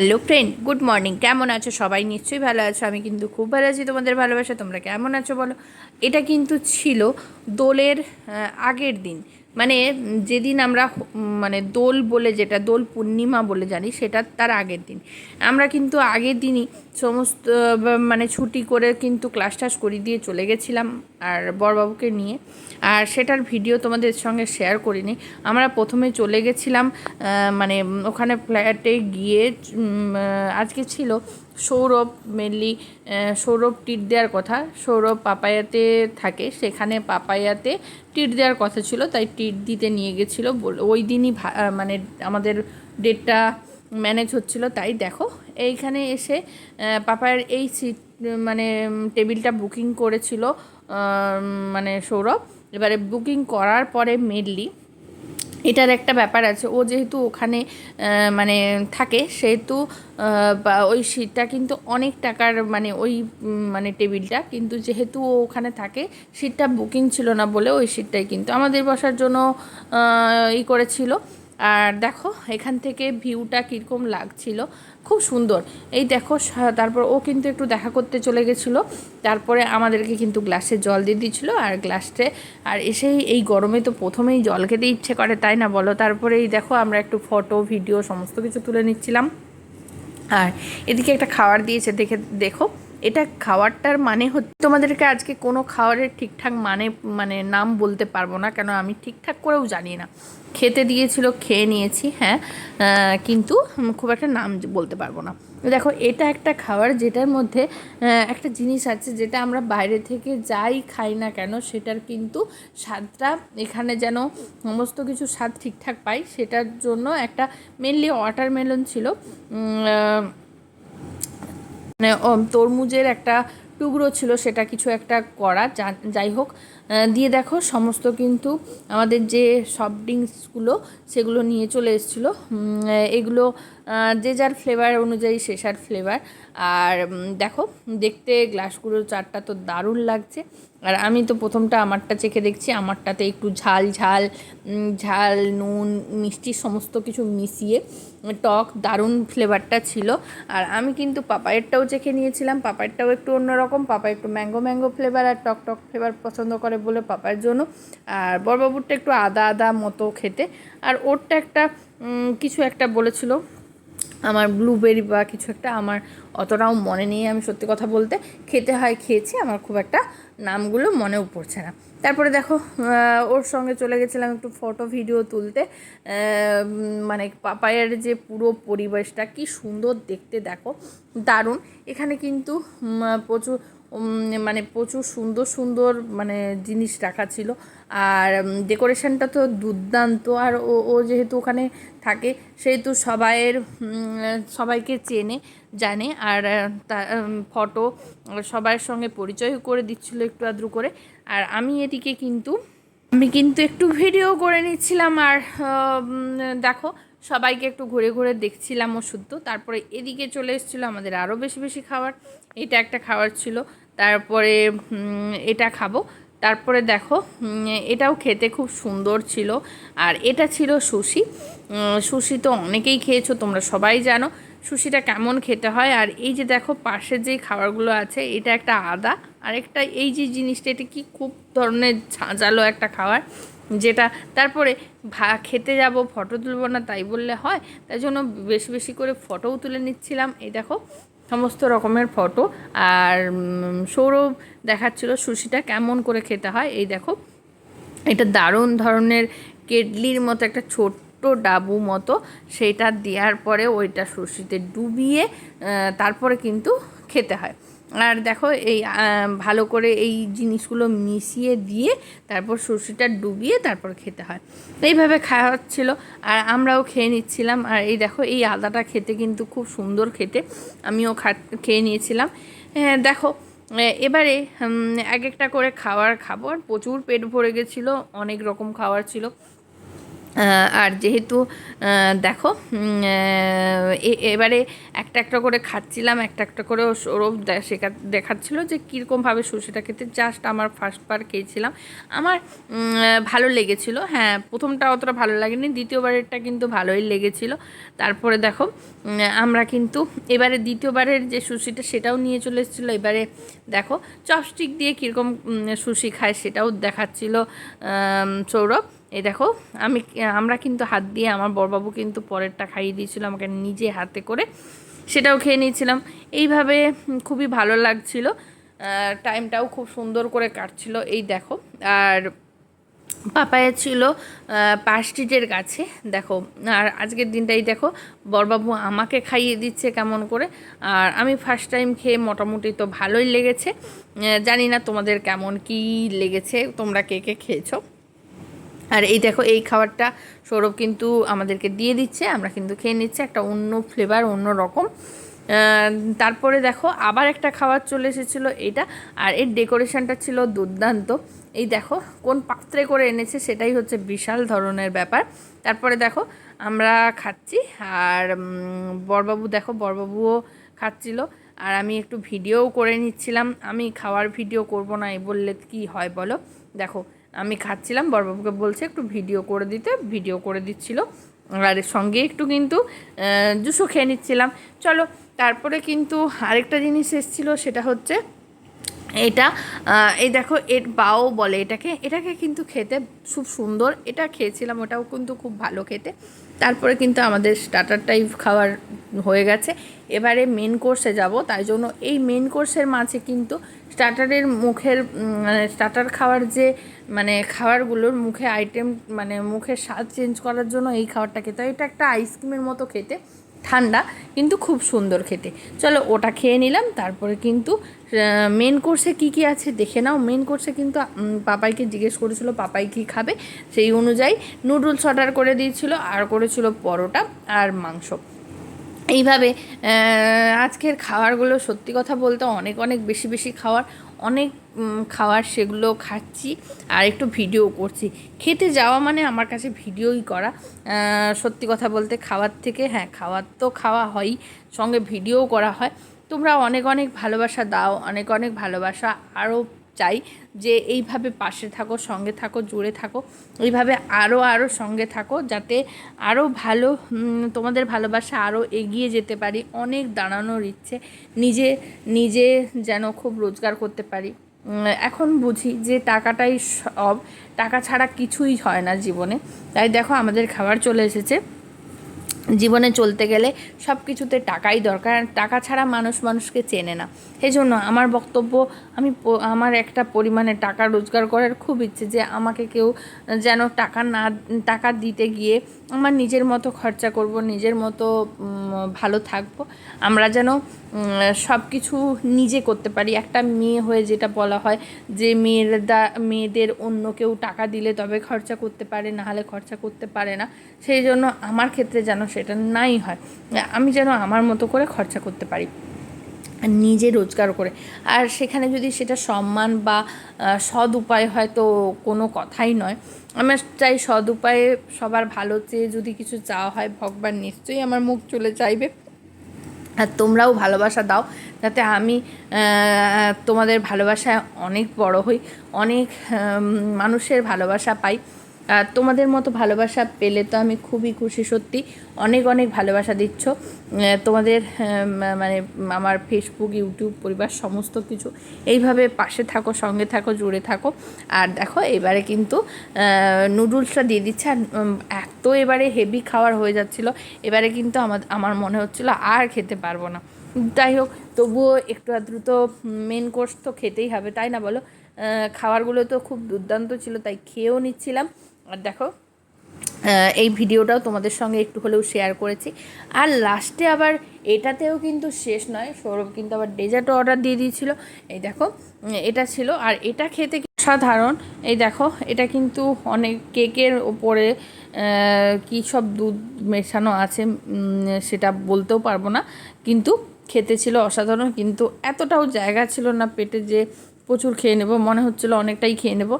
Hello friend good morning কেমন আছো? সবাই নিশ্চয়ই ভালো আছো। আমি কিন্তু খুব ভালো আছি। তোমাদের ভালোবাসা, তোমরা কেমন আছো বলো? এটা কিন্তু ছিল দোলের আগের দিন। মানে যেদিন আমরা মানে দোল বলে যেটা, দোল পূর্ণিমা বলে জানি, সেটা তার আগের দিন। আমরা কিন্তু আগের দিনই সমস্ত মানে ছুটি করে কিন্তু ক্লাস টাস করিয়ে দিয়ে চলে গেছিলাম আর বরবাবুকে নিয়ে। আর সেটার ভিডিও তোমাদের সঙ্গে শেয়ার করিনি। আমরা প্রথমে চলে গেছিলাম মানে ওখানে ফ্ল্যাটে গিয়ে আজকে ছিল সৌরভ মেনলি সৌরভ টিট দেওয়ার কথা। সৌরভ পাপায়াতে থাকে। সেখানে পাপায়াতে টিট দেওয়ার কথা ছিল, তাই টিট দিতে নিয়ে গেছিল। ওই দিনই মানে আমাদের ডেটটা ম্যানেজ হচ্ছিল, তাই দেখো। এইখানে এসে পাপায়ের এই সিট মানে টেবিলটা বুকিং করেছিল মানে সৌরভ। এবারে বুকিং করার পরে মেনলি এটার একটা ব্যাপার আছে। ও যেহেতু ওখানে মানে থাকে, সেহেতু ওই সিটটা কিন্তু অনেক টাকার মানে ওই মানে টেবিলটা, কিন্তু যেহেতু ও ওখানে থাকে, সিটটা বুকিং ছিল না বলে ওই সিটটাই কিন্তু আমাদের বসার জন্য ই করেছিল। আর দেখো, এখান থেকে ভিউটা কীরকম লাগছিল। খুব সুন্দর। এই দেখো তারপর ও কিন্তু একটু দেখা করতে চলে গেছিল। তারপরে আমাদেরকে কিন্তু গ্লাসে জল দিয়ে দিয়েছিলো আর গ্লাসে, আর এসেই এই গরমে তো প্রথমেই জল খেতে ইচ্ছে করে, তাই না বলো? তারপরে এই দেখো আমরা একটু ফটো, ভিডিও, সমস্ত কিছু তুলে নিচ্ছিলাম। আর এদিকে একটা খাবার দিয়েছে, দেখে, দেখো। এটা খাওয়ারটার মানে হচ্ছে তোমাদেরকে আজকে কোনো খাবারের ঠিকঠাক মানে মানে নাম বলতে পারব না, কেন আমি ঠিকঠাক করেও জানি না। খেতে দিয়েছিল, খেয়ে নিয়েছি হ্যাঁ কিন্তু খুব একটা নাম বলতে পারব না। দেখো, এটা একটা খাবার যেটার মধ্যে একটা জিনিস আছে যেটা আমরা বাইরে থেকে যাই খাই না কেন, সেটার কিন্তু স্বাদটা এখানে যেন সমস্ত কিছু স্বাদ ঠিকঠাক পাই, সেটার জন্য একটা মেনলি ওয়াটারমেলন ছিল। মানে তরমুজের একটা টুকরো ছিল সেটা কিছু একটা করা যাই হোক। দিয়ে দেখো সমস্ত কিন্তু আমাদের যে সফট ড্রিঙ্কসগুলো সেগুলো নিয়ে চলে এসেছিল। এগুলো যে যার ফ্লেভার অনুযায়ী সে সার ফ্লেভার আর দেখো, দেখতে গ্লাসগুলোর চারটা তো দারুণ লাগছে। আর আমি তো প্রথমটা আমারটা চেখে দেখছি, আমারটাতে একটু ঝাল ঝাল ঝাল, নুন, মিষ্টি সমস্ত কিছু মিশিয়ে টক দারুণ ফ্লেভারটা ছিল। আর আমি কিন্তু পাপায়েরটাও চেখে নিয়েছিলাম, পাপায়েরটাও একটু অন্যরকম পাপা একটু ম্যাঙ্গো ম্যাঙ্গো ফ্লেভার আর টক টক ফ্লেভার পছন্দ করে বলে পাপার জন্য। আর বড়বাবুরটা একটু আদা আদা মতো খেতে। আর ওরটা একটা কিছু একটা বলেছিল। আমার ব্লুবেরি বা কিছু একটা আমার অতটাও মনে নেই আমি সত্যি কথা বলতে। খেতে হয় খেয়েছি, আমার খুব একটা নামগুলো মনেও পড়ছে না। তারপরে দেখো ওর সঙ্গে চলে গেছিলাম একটু ফটো ভিডিও তুলতে। মানে পাপায়ের যে পুরো পরিবেশটা, কি সুন্দর দেখতে দেখো। দারুণ। এখানে কিন্তু প্রচুর মানে প্রচুর সুন্দর সুন্দর মানে জিনিস রাখা ছিল। আর ডেকোরেশনটা তো দুর্দান্ত। আর ও ও যেহেতু ওখানে থাকে, সেহেতু সবাইয়ের সবাইকে চেনে, জানে। আর ফটো সবার সঙ্গে পরিচয় করে দিচ্ছিল একটু আদ্রু করে। আর আমি এদিকে কিন্তু, আমি কিন্তু একটু ভিডিও করে নিচ্ছিলাম। আর দেখো, সবাইকে একটু ঘুরে ঘুরে দেখছিলাম ও শুদ্ধ তারপরে এদিকে চলে এসেছিল আমাদের আরও বেশি বেশি খাবার। এটা একটা খাবার ছিল। তারপরে এটা খাব। তারপরে দেখো এটাও খেতে খুব সুন্দর ছিল। আর এটা ছিল সুশি। সুশি তো অনেকেই খেয়েছো, তোমরা সবাই জানো। সুশিটা কেমন খেতে হয়? আর এই যে দেখো, পাশে যে খাবারগুলো আছে, এটা একটা আদা। আর একটা এই যে জিনিসটা, এটা কি খুব ধরনের ঝাঁঝালো একটা খাবার, যেটা তারপরে ভা, খেতে যাব, ফটো তুলবো না, তাই বললে হয়। তাই জন্য বেশি বেশি করে ফটোও তুলে নিচ্ছিলাম। এই দেখো সমস্ত রকমের ফটো আর সৌরভ দেখাচ্ছিল সুশিটা কেমন করে খেতে হয়। এই দেখো, এটা দারুণ ধরনের কেডলির মতো একটা ছোট্ট ডাবু মতো। সেটা দেওয়ার পরে ওইটা সুশিতে ডুবিয়ে তারপরে কিন্তু খেতে হয়। আর দেখো এই ভালো করে এই জিনিসগুলো মিশিয়ে দিয়ে তারপর সর্ষেটা ডুবিয়ে তারপর খেতে হয়। এইভাবে খাওয়া হচ্ছিল আর আমরাও খেয়ে নিচ্ছিলাম। আর এই দেখো, এই আদাটা খেতে কিন্তু খুব সুন্দর খেতে। আমিও খা, খেয়ে নিয়েছিলাম। হ্যাঁ দেখো এবারে এক একটা করে খাবার খাব। আর প্রচুর পেট ভরে গেছিল, অনেক রকম খাবার ছিল। আর যেহেতু দেখো এবারে একটা একটা করে খাচ্ছিলাম, একটা একটা করে সৌরভ শেখা দেখাচ্ছিল যে কীরকমভাবে সুশিটা খেতে। জাস্ট আমার ফার্স্ট বার খেয়েছিলাম। আমার ভালো লেগেছিল। হ্যাঁ প্রথমটা অতটা ভালো লাগেনি, দ্বিতীয়বারেরটা কিন্তু ভালোই লেগেছিল। তারপরে দেখো আমরা কিন্তু এবারে দ্বিতীয়বারের যে সুশিটা সেটাও নিয়ে চলে এসেছিল। এবারে দেখো, চপস্টিক দিয়ে কীরকম সুশি খায় সেটাও দেখাচ্ছিল সৌরভ। এই দেখো, আমি, আমরা কিন্তু হাত দিয়ে, আমার বড়বাবু কিন্তু পরেরটা খাইয়ে দিয়েছিল আমাকে নিজে হাতে করে, সেটাও খেয়ে নিয়েছিলাম। এইভাবে খুবই ভালো লাগছিল। টাইমটাও খুব সুন্দর করে কাটছিল, এই দেখো। আর পাপায়া ছিল পার্ক স্ট্রিটের কাছে দেখো। আর আজকের দিনটাই দেখো, বরবাবু আমাকে খাইয়ে দিচ্ছে কেমন করে। আর আমি ফার্স্ট টাইম খেয়ে মোটামুটি তো ভালোই লেগেছে। জানি না তোমাদের কেমন কি লেগেছে, তোমরা কে কে খেয়েছো। আর এই দেখো, এই খাবারটা সৌরভ কিন্তু আমাদেরকে দিয়ে দিচ্ছে, আমরা কিন্তু খেয়ে নিচ্ছি একটা অন্য ফ্লেভার অন্য রকম। তারপরে দেখো, আবার একটা খাবার চলে এসেছিল এটা, আর এর ডেকোরেশনটা ছিল দুর্দান্ত। এই দেখো, কোন পাত্রে করে এনেছে সেটাই হচ্ছে বিশাল ধরনের ব্যাপার। তারপরে দেখো, আমরা খাচ্ছি, আর বরবাবু দেখো, বরবাবুও খাচ্ছিল, আর আমি একটু ভিডিওও করে নিচ্ছিলাম। আমি খাওয়ার ভিডিও করব না, এই বললে কি হয় বলো? দেখো আমি খাচ্ছিলাম বরবাবুকে বলছে একটু ভিডিও করে দিতে, ভিডিও করে দিচ্ছিল। আর সঙ্গে একটু কিন্তু জুসও খেয়ে নিচ্ছিলাম। চলো, তারপরে কিন্তু আরেকটা জিনিস এসেছিল, সেটা হচ্ছে এটা এই দেখো, এর বাও বলে এটাকে। এটাকে কিন্তু খেতে খুব সুন্দর। এটা খেয়েছিলাম, ওটাও কিন্তু খুব ভালো খেতে। তারপরে কিন্তু আমাদের স্টার্টার টাইপ খাবার হয়ে গেছে। এবারে মেন কোর্সে যাব, তাই জন্য এই মেন কোর্সের মাঝে কিন্তু স্টার্টারের মুখের স্টার্টার খাওয়ার যে মানে খাবারগুলোর মুখে আইটেম মানে মুখের স্বাদ চেঞ্জ করার জন্য এই খাবারটা খেতে হয়। এটা একটা আইসক্রিমের মতো খেতে, ঠান্ডা, কিন্তু খুব সুন্দর খেতে। চলো ওটা খেয়ে নিলাম, তারপরে কিন্তু মেন কোর্সে কি কি আছে দেখে নাও। মেন কোর্সে কিন্তু পাপাইকে জিজ্ঞেস করেছিল, পাপাই কি খাবে? সেই অনুযায়ী নুডলস অর্ডার করে দিয়েছিল, আর করেছিল পরোটা আর মাংস। এইভাবে আজকের খাবারগুলো সত্যি কথা বলতে অনেক অনেক বেশি বেশি খাওয়ার, অনেক খাওয়ার সেগুলো খাচ্ছি আর একটু ভিডিও করছি। খেতে যাওয়া মানে আমার কাছে ভিডিওই করা। সত্যি কথা বলতে খাওয়ার থেকে হ্যাঁ খাওয়ার তো খাওয়া হয়ই, সঙ্গে ভিডিওও করা হয়। তোমরা অনেক অনেক ভালোবাসা দাও, অনেক অনেক ভালোবাসা আরও চাই যে এইভাবে পাশে থাকো, সঙ্গে থাকো, জুড়ে থাকো। এইভাবে আরও আরও সঙ্গে থাকো যাতে আরও ভালো তোমাদের ভালোবাসা আরও এগিয়ে যেতে পারি। অনেক দাঁড়ানোর ইচ্ছে, নিজে নিজে যেন খুব রোজগার করতে পারি। এখন বুঝি যে টাকাটাই সব। টাকা ছাড়া কিছুই হয় না জীবনে। তাই দেখো আমাদের খাবার চলে এসেছে। জীবনে চলতে গেলে সব কিছুতে টাকাই দরকার। টাকা ছাড়া মানুষ মানুষকে চেনে না। সেই জন্য আমার বক্তব্য, আমি আমার একটা পরিমাণে টাকা রোজগার করার খুব ইচ্ছে যে আমাকে কেউ যেন টাকা না, টাকা দিতে গিয়ে আমার নিজের মতো খরচা করব, নিজের মতো ভালো থাকব। আমরা যেন সব কিছু নিজে করতে পারি। একটা মেয়ে হয়ে যেটা বলা হয় যে মেয়েরা মেয়েদের অন্য কেউ টাকা দিলে তবে খরচা করতে পারে, না হলে খরচা করতে পারে না। সেই জন্য আমার ক্ষেত্রে যেন সেটা নাই হয়। আমি যেন আমার মতো করে খরচা করতে পারি। নিজে রোজগার করে। আর সেখানে যদি সেটা সম্মান বা সৎ উপায় হয় তো কোনো কথাই নয়। আমার চাই সৎ উপায়ে সবার ভালো চেয়ে যদি কিছু চাওয়া হয়, ভগবান নিশ্চয়ই আমার মুখ চলে চাইবে। আর তোমরাও ভালোবাসা দাও, যাতে আমি তোমাদের ভালোবাসায় অনেক বড় হই, অনেক মানুষের ভালোবাসা পাই। তোমাদের মতো ভালোবাসা পেলে তো আমি খুবই খুশি, সত্যি। অনেক অনেক ভালোবাসা দিচ্ছ। তোমাদের মানে আমার ফেসবুক ইউটিউব পরিবার সমস্ত কিছু। এইভাবে পাশে থাকো, সঙ্গে থাকো, জুড়ে থাকো। আর দেখো, এবারে কিন্তু নুডলসটা দিয়ে দিচ্ছে। আর এত এবারে হেভি খাওয়ার হয়ে যাচ্ছিল। এবারে কিন্তু আমার আমার মনে হচ্ছিল আর খেতে পারব না। যাই হোক, তবুও একটু আধটু তো মেন কোর্স তো খেতেই হবে, তাই না বলো? খাবারগুলো তো খুব দুর্দান্ত ছিল, তাই খেয়েও নিচ্ছিলাম। আর দেখো এই ভিডিওটাও তোমাদের সঙ্গে একটু হলেও শেয়ার করেছি। আর লাস্টে আবার এটাতেও কিন্তু শেষ নয়, সৌরভ কিন্তু আবার ডেজার্টও অর্ডার দিয়ে দিয়েছিল। এই দেখো এটা ছিল। আর এটা খেতে সাধারণ এই দেখো, এটা কিন্তু অনেক কেকের ওপরে কী সব দুধ মেশানো আছে সেটা বলতেও পারব না। কিন্তু খেতে ছিল অসাধারণ, কিন্তু এতটাও জায়গা ছিল না পেটে যে প্রচুর খেয়ে নেব, মনে হচ্ছিল অনেকটাই খেয়ে নেব।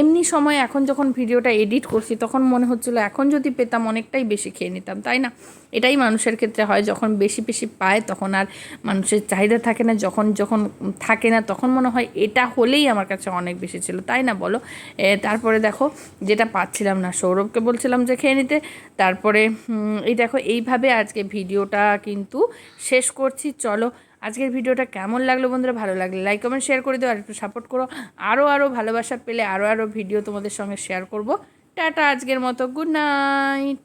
এমনি সময় এখন যখন ভিডিওটা এডিট করছি, তখন মনে হচ্ছিল এখন যদি পেতাম অনেকটাই বেশি খেয়ে নিতাম, তাই না? এটাই মানুষের ক্ষেত্রে হয়, যখন বেশি বেশি পায় তখন আর মানুষের চাহিদা থাকে না, যখন যখন থাকে না তখন মনে হয় এটা হলেই আমার কাছে অনেক বেশি ছিল, তাই না বলো? তারপরে দেখো, যেটা পাচ্ছিলাম না, সৌরভকে বলছিলাম যে খেয়ে নিতে, তারপরে এই দেখো, এইভাবে আজকে ভিডিওটা কিন্তু শেষ করছি, চলো আজকের ভিডিওটা কেমন লাগল বন্ধুরা? ভালো লাগলে লাইক কমেন্ট শেয়ার করে দিও আর একটু সাপোর্ট করো। আরও আরও ভালোবাসা পেলে আরও আরও ভিডিও তোমাদের সঙ্গে শেয়ার করব। টাটা আজকের মতো। Good night